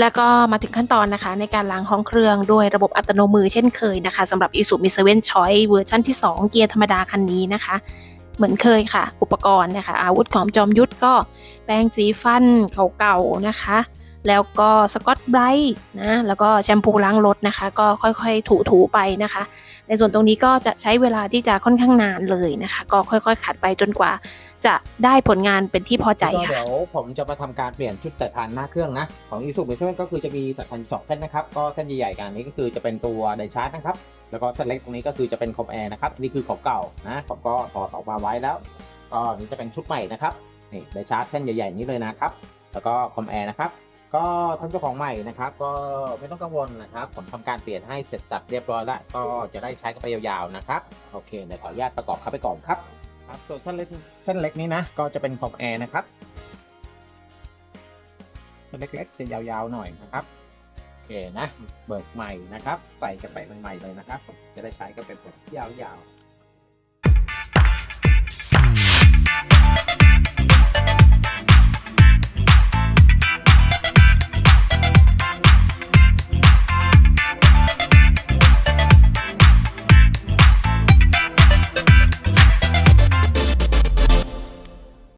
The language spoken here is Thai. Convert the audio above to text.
แล้วก็มาถึงขั้นตอนนะคะ ในการล้างห้องเครื่องด้วยระบบอัตโนมือเช่นเคยนะคะสำหรับ i s u m i 7 Choice เวอร์ชันที่ 2 เกียร์ธรรมดาคันนี้นะคะ เหมือนเคยค่ะ อุปกรณ์นะคะ อาวุธของจอมยุทธก็แปรงสีฟันเก่าๆนะคะ แล้วก็สกอตไบรท์นะแล้วก็แชมพูล้างรถนะคะ ก็ค่อยๆถูๆไปนะคะ ในส่วนตรงนี้ก็จะใช้เวลาที่จะค่อนข้างนานเลยนะคะ ก็ค่อยๆขัดไปจนกว่า จะได้ผลงานเป็นที่พอใจค่ะเดี๋ยวผมจะมาทำการเปลี่ยนชุดสายพานหน้าเครื่องนะ ของ i s u m i 7ก็คือจะมีสายพานสองเส้นนะครับ ก็เส้นใหญ่ๆกันนี้ก็คือจะเป็นตัวไดชาร์จนะครับแล้วก็เส้นเล็กตรงนี้ก็คือจะเป็นคอมแอร์นะครับนนี่คือของเก่านะผมก็ถอดออกมาไว้แล้วก็นี่จะเป็นชุดใหม่นะครับนี่ไดชาร์จเส้นใหญ่ๆนี้เลยนะครับ แล้วก็คอมแอร์นะครับ ก็ท่านเจ้าของใหม่นะครับ ก็ไม่ต้องกังวลนะครับ ผมทำการเปลี่ยนให้เสร็จสับเรียบร้อยแล้วก็จะได้ใช้กันไปยาวๆนะครับโอเคเดี๋ยวขออนุญาตประกอบเข้าไปก่อนครับครับส่วนเส้นเล็กเส้นเล็กนี้นะก็จะเป็นคอมแอร์นะครับเส้นเล็กๆจะยาวๆหน่อยนะครับโอเคนะเบิกใหม่นะครับ ใส่กันไปใหม่ๆเลยนะครับ จะได้ใช้กันเป็นแบบยาวๆ